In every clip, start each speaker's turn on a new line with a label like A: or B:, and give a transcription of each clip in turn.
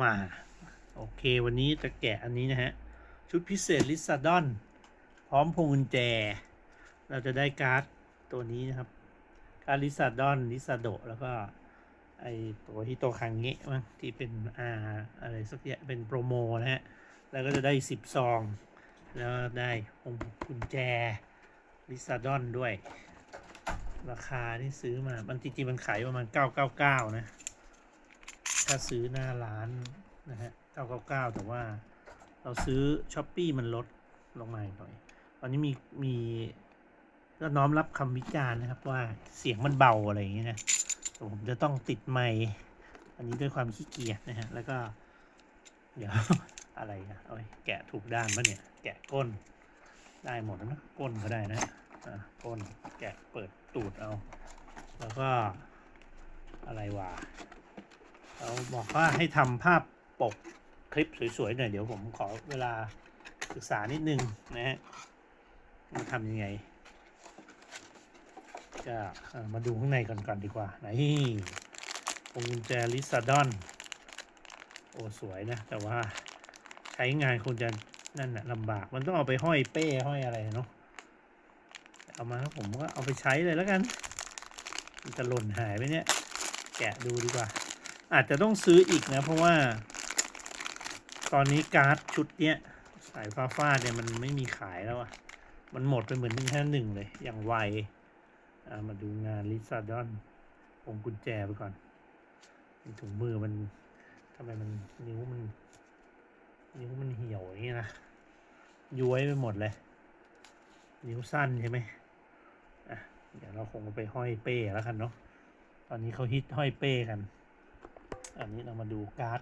A: มา โอเควันนี้จะแกะอันนี้นะฮะ ชุดพิเศษลิซาดอน พร้อมพวงกุญแจ เราจะได้การ์ดตัวนี้นะครับ การ์ดลิซาดอนลิซาโดแล้วก็ ไอตัวฮิโตคังเงะมั้งที่เป็นอาอะไรสักอย่างเป็นโปรโมนะฮะ แล้วก็จะได้สิบซอง แล้วได้พวงกุญแจลิซาดอนด้วย ราคาที่ซื้อมา มันจริงๆมันขายประมาณ 999 นะ ถ้าซื้อหน้าร้านนะฮะ999แต่ว่าเราซื้อช้อปปีมันลดลงมาหน่อย ตอนนี้มีมีก็น้อมรับคำวิจารณ์นะครับว่าเสียงมันเบาอะไรอย่างเงี้ยนะแต่ผมจะต้องติดไมค์อันนี้ด้วยความขี้เกียจนะฮะ แล้วก็ เดี๋ยวอะไรนะเอาไว้แกะถูกด้านปะเนี่ย แกะก้น ได้หมดแล้วนะก้นก็ได้นะอะก้นแกะเปิดตูดเอา แล้วก็อะไรวะ เราบอกว่าให้ทำภาพปกคลิปสวยๆหน่อยเดี๋ยวผมขอเวลาศึกษานิดนึงนะฮะมันทำยังไงก็มาดูข้างในก่อนก่อนดีกว่าไหนวงกุญแจลิซาดอน โอ้สวยนะ แต่ว่าใช้งานคงจะนั่นแหละลำบาก มันต้องเอาไปห้อยเป้ห้อยอะไรเนาะเอามาผมก็เอาไปใช้เลยแล้วกันมันจะหล่นหายไปเนี่ย แกะดูดีกว่า อาจจะต้องซื้ออีกนะ เพราะว่า ตอนนี้การ์ดชุดเนี้ย สายฟ้าฟาดเนี่ยมันไม่มีขายแล้วอะมันหมดไปเหมือนหนึ่งห้าหนึ่งเลย อย่างไวอ่ามาดูงานลิซาดอนวงกุญแจไปก่อนถุงมือมันทำไมมันนิ้วมัน นิ้วมันเหี่ยวอย่างนี้นะย้วยไปหมดเลย นิ้วสั้นใช่ไหมอะเดี๋ยวเราคงไปห้อยเป้แล้วกันเนาะตอนนี้เขาฮิตห้อยเป้กัน อันนี้เรามาดูการ์ด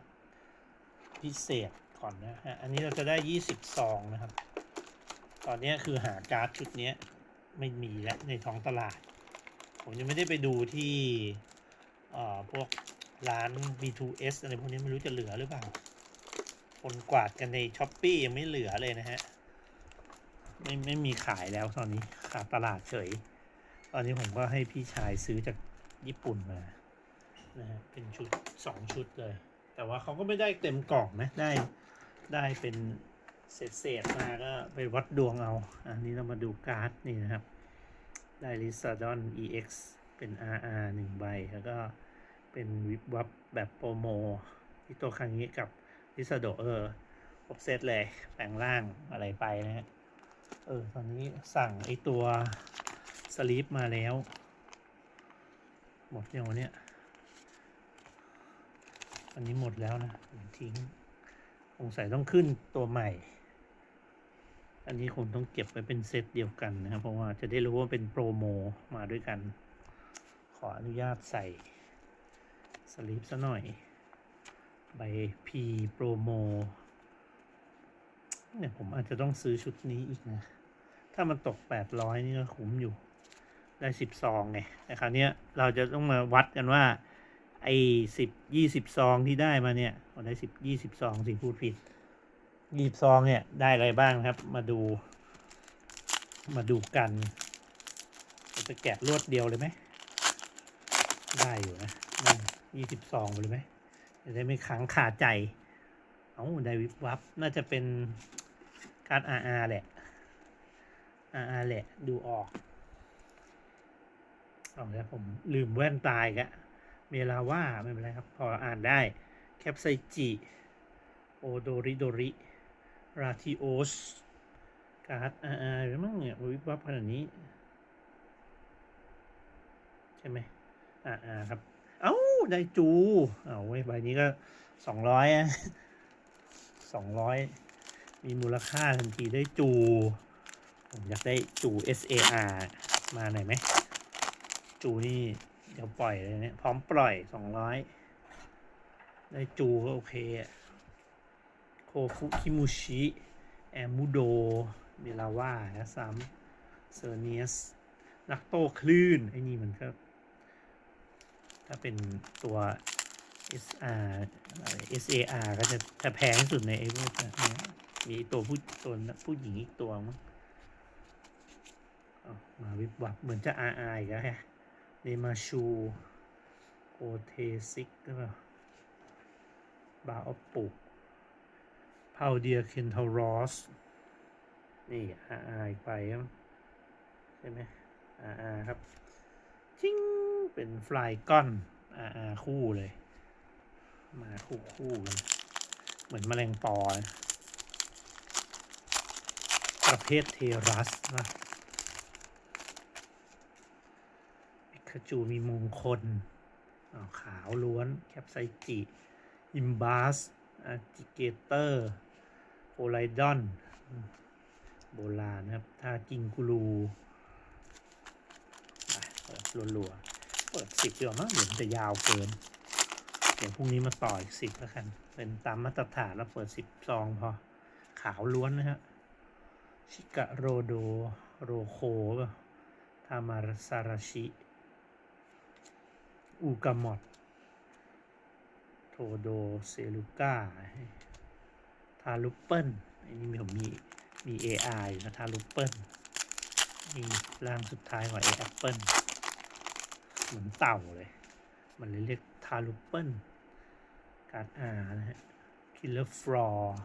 A: พิเศษก่อนนะฮะ อันนี้เราจะได้ยี่สิบซองนะครับ ตอนนี้คือหาการ์ดชุดนี้ไม่มีแล้วในท้องตลาด ผมยังไม่ได้ไปดูที่เอ่อพวกร้าน B2S อะไรพวกนี้ไม่รู้จะเหลือหรือเปล่า คนกวาดกันในช้อปปียังไม่เหลือเลยนะฮะ ไม่ไม่มีขายแล้วตอนนี้ขาดตลาดเฉย ตอนนี้ผมก็ให้พี่ชายซื้อจากญี่ปุ่นมา นะฮะเป็นชุดสองชุดเลย แต่ว่าเขาก็ไม่ได้เต็มกล่องนะได้ได้เป็นเศษเศษๆมาก็ไปวัดดวงเอา อันนี้เรามาดูการ์ดนี่นะครับ ได้ลิซาดอน EX เป็น RR หนึ่งใบ แล้วก็เป็นวิบวับแบบโปรโมที่ตัวครั้งนี้กับลิซาโดเออครบเซตเลย แปลงร่างอะไรไปนะฮะ เออ ตอนนี้สั่งไอตัวสลีปมาแล้ว หมดยังวะเนี่ย อันนี้หมดแล้วนะทิ้งสงสัยต้องขึ้นตัวใหม่ อันนี้คงต้องเก็บไว้เป็นเซตเดียวกันนะครับ เพราะว่าจะได้รู้ว่าเป็นโปรโมมาด้วยกัน ขออนุญาตใส่สลีปซะหน่อย ใบพีโปรโมเนี่ยผมอาจจะต้องซื้อชุดนี้อีกนะ ถ้ามันตกแปดร้อยนี่ก็คุ้มอยู่ ได้สิบซองไงแต่คราวนี้เราจะต้องมาวัดกันว่า ไอ้สิบยี่สิบซองที่ได้มาเนี่ยเอาได้สิบยี่สิบซองสิพูดผิดยี่สิบซองเนี่ยได้อะไรบ้างครับ มาดู มาดูกันจะแกะรวดเดียวเลยไหมได้อยู่นะยี่สิบซองไปเลยไหมจะได้ไม่ค้างคาใจเอาได้วิบวับน่าจะเป็นการ์ด RR แหละ RR แหละดูออกเอาแล้วผมลืมแว่นตายกะ เมลาว่าไม่เป็นไรครับ พออ่านได้ แคปไซจิโอโดริโดริ ราทิโอส การ์ด RR หรือมั้งเนี่ยวิบวับขนาดนี้ ใช่ไหม RR ครับ เอ้า ได้จู เอาไว้ใบนี้ก็สองร้อยอะสองร้อยมีมูลค่าทันทีได้จู ผมอยากได้จู SAR มาหน่อยไหม จูนี่ เดี๋ยวปล่อยเลยเนี่ย พร้อมปล่อยสองร้อยได้จูก็โอเคอะโคฟุคิมุชิ แอมูโดเมลาว่านะซ้ำเซอร์เนียส นักโต้คลื่น ไอ้นี่มันก็ ถ้าเป็นตัว SR อะไร SAR ก็จะจะแพงที่สุดในไอ้พวกนี้มีตัวผู้ตัวผู้หญิงอีกตัวมั้งมาวิบวับเหมือนจะ RR อีกแล้วแฮะ เนมาชูโอเทซิกก็บาออปปุพาวเดียเคนทารอส นี่อาอาอีกไปครับใช่ไหมอาอาครับ ชิงเป็นฟลายก้อนอาอาคู่เลย มาคู่คู่กันเหมือนแมลงปอนะประเภทเทรัสนะ ปิคาจูมีมงคล ขาวล้วน แคปไซจิอิมบาสอจิเกเตอร์โพไลดอน โบราณนะครับถ้ากิงกูรูเปิดรัวๆ เปิดสิบดีกว่ามั้งเดี๋ยวมันจะยาวเกิน เดี๋ยวพรุ่งนี้มาต่ออีกสิบแล้วกัน เป็นตามมาตรฐานแล้วเปิดสิบซองพอ ขาวล้วนนะฮะ ชิกะโรโด โรโคทามาซาราชิ อูกามอดโทโดเซลูก้าทาลุปเปิลอันนี้มีผมมีมี AI อยู่นะทาลุปเปิลมีร่างสุดท้ายของ A Apple เหมือนเต่าเลย มันเลยเรียกทาลุปเปิลการ์ดอานะฮะคิลเลอร์ฟลอร์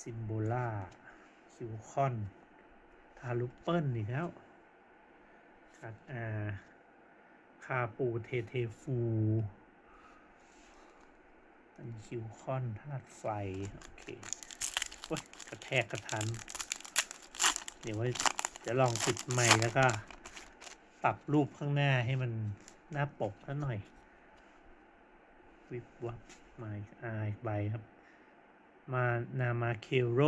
A: ซิมโบล่าคิวคอนทาลุปเปิลอีกแล้วการ์ดอาาปูเทเทฟูอันคิวคอนธาตุไฟ โอเคโอ้ยกระแทกกระทัน เดี๋ยวว่าจะลองปิดไมค์แล้วก็ ปรับรูปข้างหน้าให้มันหน้าปกซะหน่อย วิบวับมาอีกอาอีกใบครับ มานามาเคโร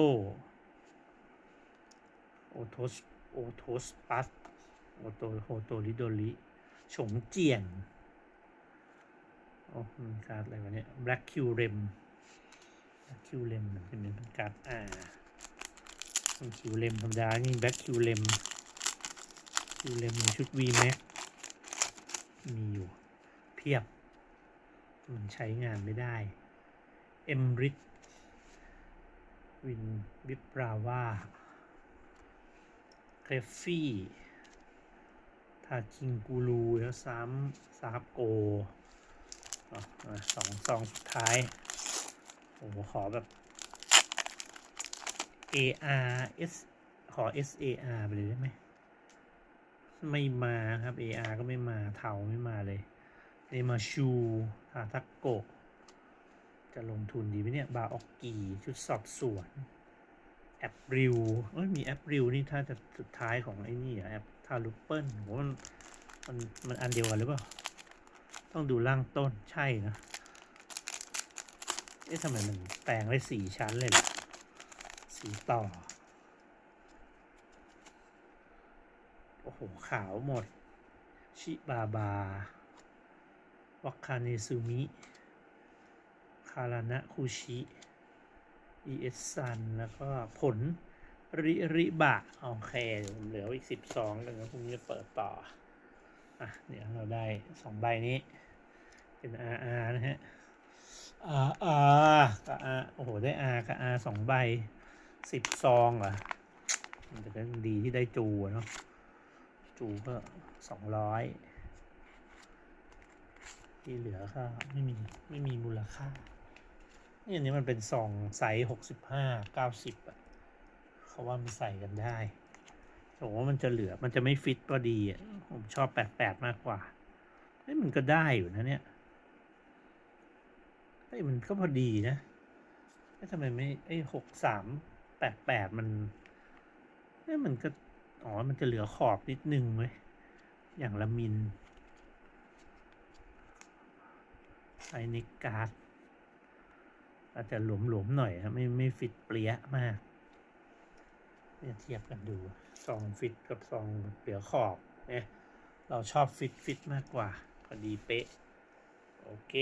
A: โอโทสโอโทสปัสโอโตโฮโตริโดริ ฉงเจียนโอ้มันการ์ดอะไรวะเนี่ย Black Q Rem Black Q Rem มันเป็นเป็นการ์ดอ่ามัน Q Rem ธรรมดา นี่ Black Q Rem Q Rem ในชุด V Max มีอยู่ เพียบ มันใช้งานไม่ได้เอมริ t วินวิปราว่าเครฟฟี่าคิงกูรูแล้วซ้ำซาบโกสองซองสุดท้ายโอ้โหขอแบบ AR S ขอ SAR ไปเลยได้ไหม ไม่มาครับ AR ก็ไม่มาเทาไม่มาเลยเนมาชูทาทักโก จะลงทุนดีไหมเนี่ย บาออกกีชุดสอบสวนแอปริวเอ้ยมีแอปริวนี่ถ้าจะสุดท้ายของไอ้นี่อะแอปารุปเปิลโหมันมันมันอันเดียวกันหรือเปล่า ต้องดูล่างต้นใช่นะเอ๊ะทำไมมันแปลงได้สี่ชั้นเลยล่ะสีต่อ โอ้โห ขาวหมด ชิบาบาวัคคาเนซูมิ คารานะคุชิ อีเอสซัน แล้วก็ผล ริริบะโอเคเหลืออีกสิบสองแล้วพรุ่งนี้จะเปิดต่ออะเดี๋ยวเราได้สองใบนี้ เป็น RR นะฮะ RR กับ R โอ้โหได้ R กับ R สองใบสิบซองเหรอมันจะเป็นดีที่ได้จูเนาะจูก็สองร้อยที่เหลือก็ไม่มีไม่มีมูลค่านี่อันนี้มันเป็นซองไซส์หกสิบห้าเก้าสิบอะ เขาว่ามันใส่กันได้ผมว่ามันจะเหลือมันจะไม่ฟิตพอดีอะผมชอบแปดแปดมากกว่าเฮ้ยมันก็ได้อยู่นะเนี่ยเฮ้ยมันก็พอดีนะเฮ้ยทำไมไม่ไอ้หกสามแปดแปดมันเฮ้ยมันก็อ๋อมันจะเหลือขอบนิดนึงเว้ยอย่างละมินไซนิกการ์ดอาจจะหลวมๆหน่อยครับไม่ไม่ฟิตเปรี้ยมาก เนี่ยเทียบกันดูซองฟิตกับซองเหลือขอบเนี่ยเราชอบฟิตฟิตมากกว่า พอดีเป๊ะ โอเค